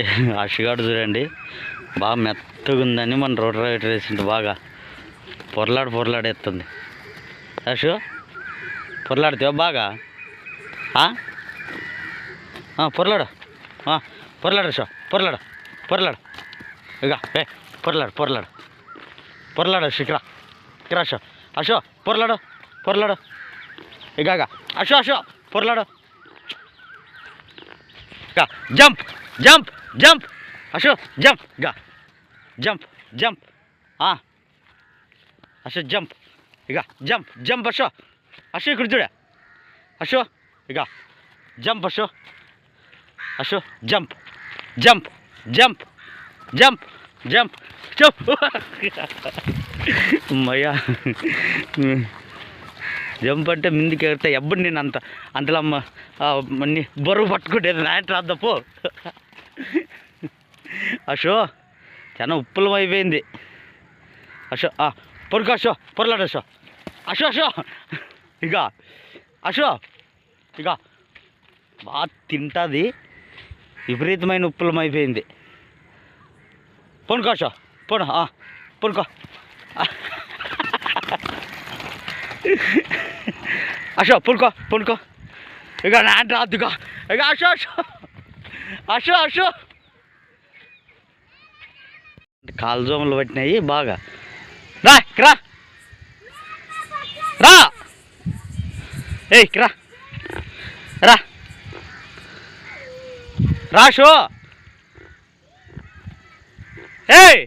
అషుగాడు చూడండి. బాగా మెత్తగా ఉందని మన రోడ్ రైట్ వేసింది బాగా. పొరలాడు పొరలాడేస్తుంది. అషు పొరలాడుతావా బాగా? పొరలాడు. పొరలాడు షో పొరలాడు పొరలాడు. ఇక ఏ పొరలాడు పొరలాడు. పొరలాడు అషు ఇక్కడ ఇక్కడ అషో అషో పొరలాడు పొరలాడు. ఇక ఇక అషో అషో పొరలాడు. ఇక జంప్ జంప్. జంప్ అషో జంప్ ఇక జంప్ జంప్ ఆ. అషో జంప్ ఇక జంప్ జంప్ అషో అషో ఇక్కడ చూడ అషో ఇక జంప్ అషో అషో jump jump jump jump jump jump అమ్మయ్యా జంప్ అంటే ముందుకు ఎగిరితే ఎప్పుడు నేను అంత అంతలో అమ్మ ఆ, నీ బరువు పట్టుకుంటేది నాయన రాద్దపో అషో చాలా ఉప్పులం అయిపోయింది. అషో ఆ, పొరుకు అషో పొరలాడు అషో అషో అషో ఇక అషో ఇక బాగా తింటుంది. విపరీతమైన ఉప్పులం అయిపోయింది. పొనుకో అషో పొను ఆ, పొనుకో. అషో పొనుకో పొనుకో. ఇక నా రాదుగా ఇక అషో అషో అషో అషో కాలుజోములు పట్టినాయి బాగా. రా ఇక్కడ రా. ఏ ఏయ్ ఇక్కడ రా. రాషో ఏయ్.